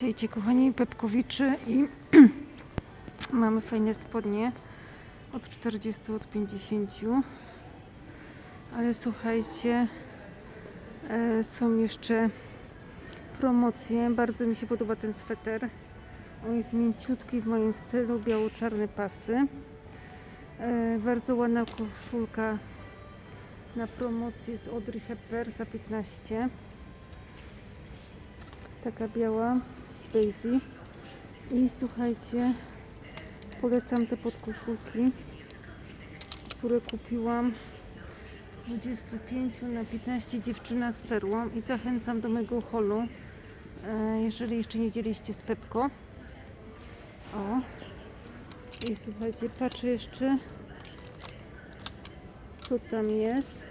Witajcie kochani Pepkowiczy i mamy fajne spodnie od 40 od 50 ale słuchajcie e, są jeszcze promocje. Bardzo mi się podoba ten sweter. On jest mięciutki w moim stylu biało-czarne pasy. E, bardzo ładna koszulka na promocję z Audrey Hepburn za 15 taka biała Daisy i słuchajcie polecam te podkoszulki które kupiłam z 25 na 15 dziewczyna z perłą i zachęcam do mojego holu e, jeżeli jeszcze nie widzieliście z Pepko. O. I słuchajcie patrzę jeszcze co tam jest.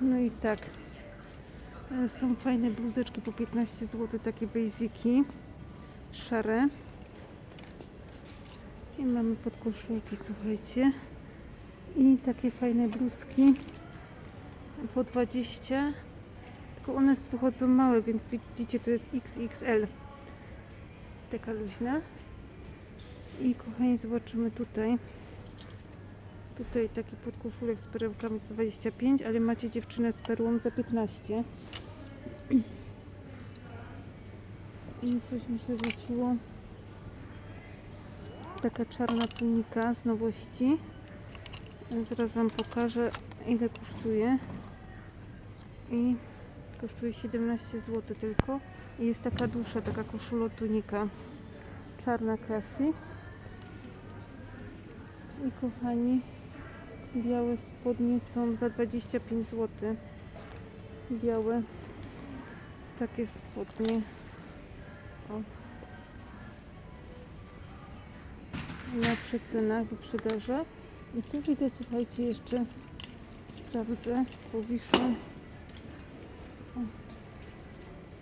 No i tak Są fajne bluzeczki po 15 zł, takie basiki, szare. I mamy podkoszulki, słuchajcie. I takie fajne bluzki po 20. Tylko one wychodzą małe, więc widzicie, to jest XXL. Taka luźna. I kochani, zobaczymy tutaj. Tutaj taki podkoszulek z perełkami za 25, ale macie dziewczynę z perłą za 15. I coś mi się rzuciło. Taka czarna tunika z nowości. Zaraz Wam pokażę ile kosztuje. I kosztuje 17 zł tylko. I jest taka dłuższa, taka koszulo tunika. Czarna klasy. I kochani, białe spodnie są za 25 zł. Białe takie spodnie. Na przecenach, wyprzedaży. I tu widzę, słuchajcie, jeszcze sprawdzę, powiszę. O.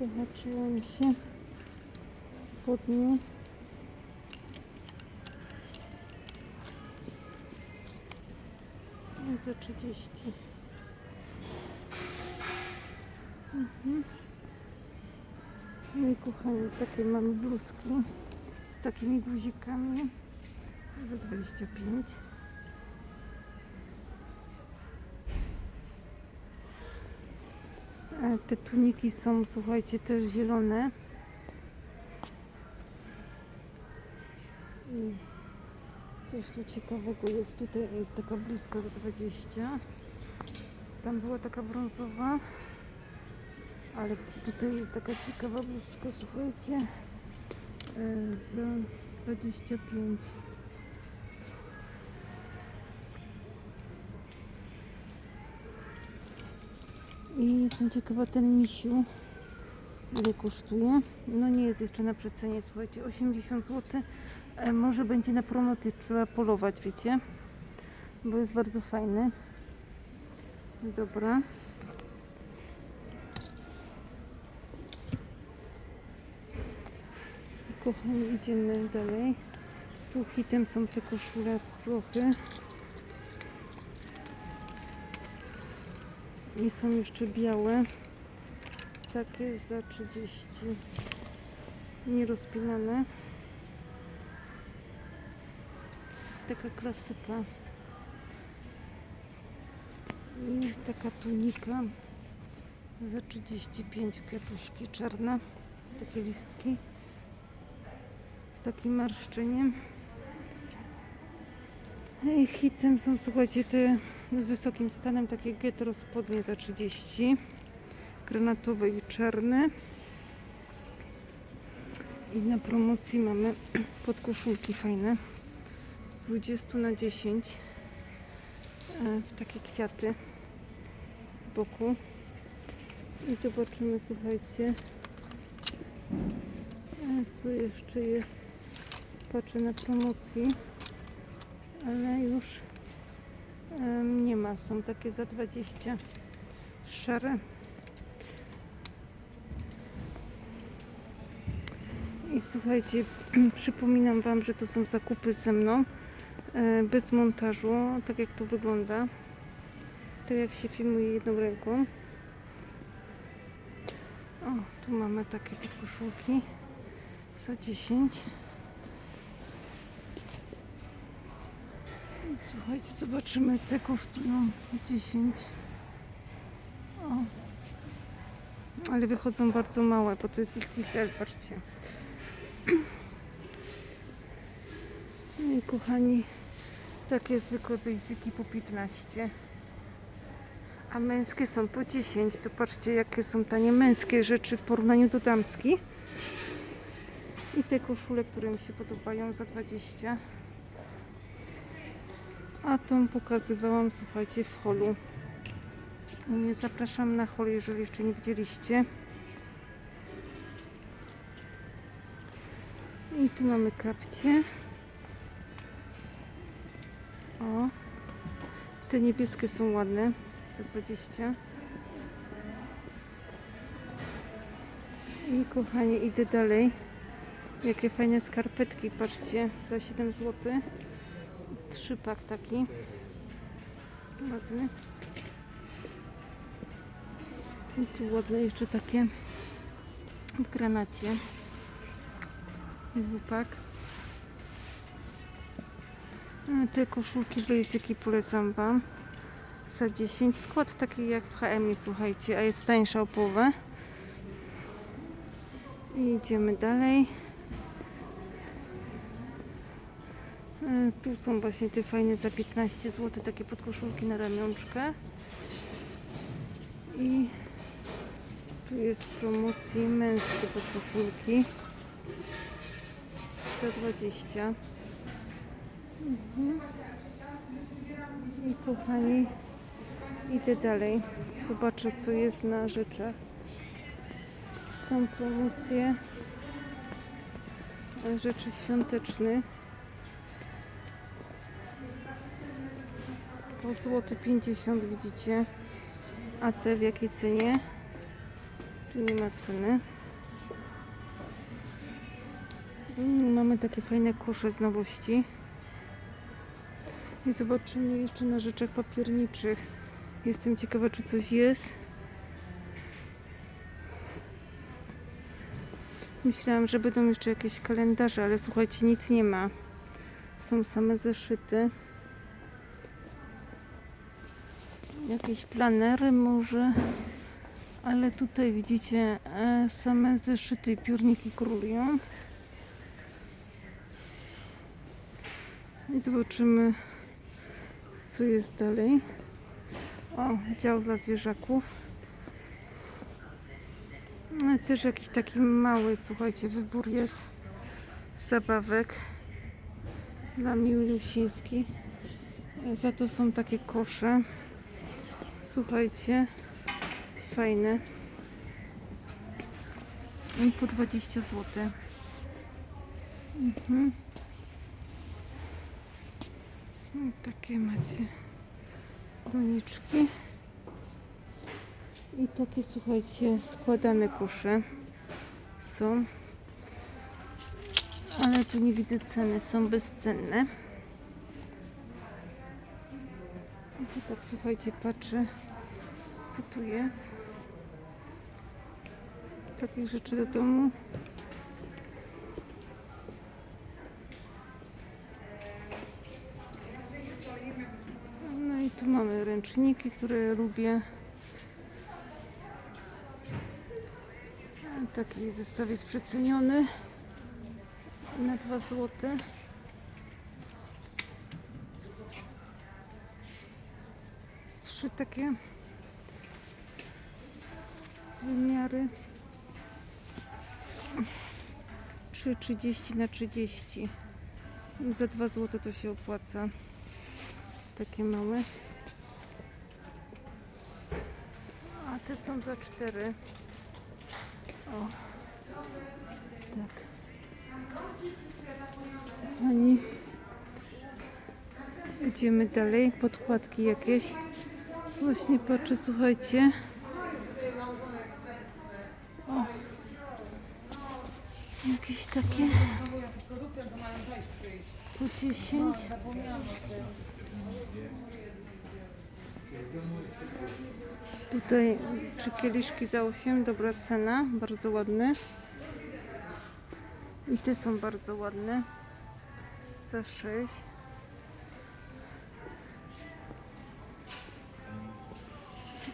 Zahaczyło mi się spodnie. Za 30. Mhm. No i kochani, takie mamy bluzki z takimi guzikami za 25. E, Te tuniki są, słuchajcie, też zielone. I coś tu ciekawego jest. Tutaj jest taka bluzka za 20. Tam była taka brązowa. Ale tutaj jest taka ciekawa bluzka, słuchajcie. e, Za 25. I jestem ciekawa ten misiu. Ile kosztuje? No nie jest jeszcze na przecenie, słuchajcie, 80 zł. E, może będzie na promocji, trzeba polować, wiecie? Bo jest bardzo fajny. Dobra. Kochani, idziemy dalej. Tu hitem są te koszule w. I są jeszcze białe. Takie za 30. Nierozpinane. Taka klasyka. I taka tunika za 35 kwiatuszki czarne. Takie listki z takim marszczeniem. I hitem są, słuchajcie, te z wysokim stanem, takie getro spodnie za 30. Granatowe i czarne. I na promocji mamy podkoszulki fajne. Z 20 na 10. E, w takie kwiaty z boku. I zobaczymy, słuchajcie, e, co jeszcze jest. Patrzę na promocji, ale już em, nie ma. Są takie za 20 szare. I słuchajcie, przypominam Wam, że to są zakupy ze mną e, bez montażu, tak jak to wygląda. Tak jak się filmuje jedną ręką. O, tu mamy takie podkoszulki za 10. Słuchajcie, zobaczymy. Te kosztują 10. O. Ale wychodzą bardzo małe, bo to jest XXL, patrzcie. No i kochani, takie zwykłe basicy po 15. A męskie są po 10. To patrzcie, jakie są tanie męskie rzeczy w porównaniu do damskich. I te koszule, które mi się podobają za 20. A tą pokazywałam, słuchajcie, w holu. U mnie zapraszam na hol, jeżeli jeszcze nie widzieliście. I tu mamy kapcie. O. Te niebieskie są ładne. Za 20. I kochani, idę dalej. Jakie fajne skarpetki, patrzcie, za 7 zł. Trzy pak taki. Ładny. I tu ładne jeszcze takie w granacie. Dwupak. A Te koszulki basicy polecam Wam. Za 10 skład taki jak w HM, słuchajcie, a jest tańsza o połowę. I idziemy dalej. Tu są właśnie te fajne za 15 zł, takie podkoszulki na ramionczkę. I tu jest w promocji męskie podkoszulki za 20. Mhm. I kochani, idę dalej. Zobaczę, co jest na rzeczach. Są promocje rzeczy świątecznych. Po złoty 50 widzicie. A te w jakiej cenie? Tu nie ma ceny. Mm, Mamy takie fajne kusze z nowości. I zobaczymy jeszcze na rzeczach papierniczych. Jestem ciekawa, czy coś jest. Myślałam, że będą jeszcze jakieś kalendarze, ale słuchajcie, nic nie ma. Są same zeszyty. Jakieś planery może. Ale tutaj widzicie e, same zeszyty i piórniki królują. I zobaczymy, co jest dalej. O, dział dla zwierzaków. No, też jakiś taki mały, słuchajcie, wybór jest zabawek dla miłusiński. Za to są takie kosze. Słuchajcie, fajne. I po 20 zł. Mhm. I takie macie doniczki. I takie, słuchajcie, składane kusze są. Ale tu nie widzę ceny, są bezcenne. I tak, słuchajcie, patrzę, co tu jest. Takich rzeczy do domu. No i tu mamy ręczniki, które lubię. Taki zestaw jest przeceniony na 2 zł. Trzy takie wymiary. 3,30 na 30. Za 2 zł to się opłaca. Takie małe. A te są za 4. O. Tak. Kochani. Idziemy dalej. Podkładki jakieś. Właśnie patrzę, słuchajcie. O. Jakieś takie. Po 10. Tutaj trzy kieliszki za 8, dobra cena, bardzo ładne. I te są bardzo ładne. Za 6.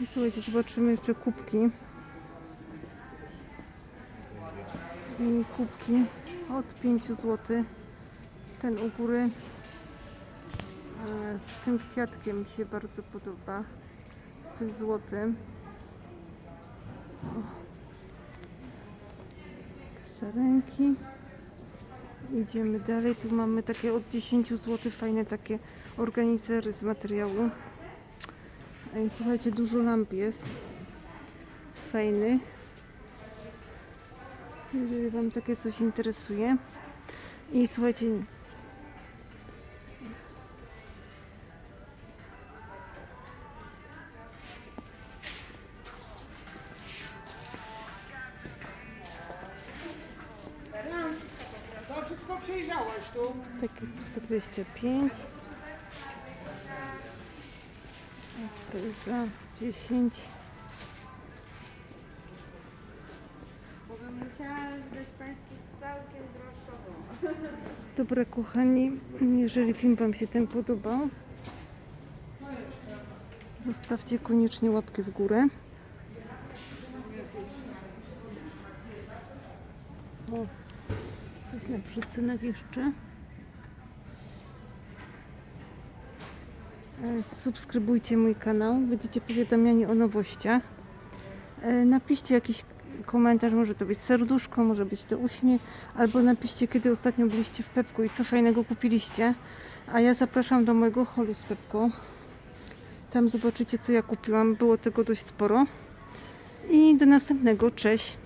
I słuchajcie, zobaczymy jeszcze kubki. I kubki od 5 zł. Ten u góry e, z tym kwiatkiem mi się bardzo podoba. W tym złotym. Sarenki. Idziemy dalej. Tu mamy takie od 10 zł fajne takie organizery z materiału. Słuchajcie, dużo lamp jest. Fajny. Jeżeli Wam takie coś interesuje. I słuchajcie, wszystko przejrzałaś tu. Tak, 125. To jest za 10. Bo bym musiała zdać Państwu całkiem droższową. Dobra, kochani, jeżeli film Wam się ten podobał, zostawcie koniecznie łapkę w górę. O, coś na przecenach jeszcze. Subskrybujcie mój kanał, będziecie powiadamiani o nowościach. E, Napiszcie jakiś komentarz, może to być serduszko, może być to uśmiech, albo napiszcie, kiedy ostatnio byliście w Pepku i co fajnego kupiliście. A ja zapraszam do mojego holu z Pepką. Tam zobaczycie, co ja kupiłam. Było tego dość sporo. I do następnego. Cześć!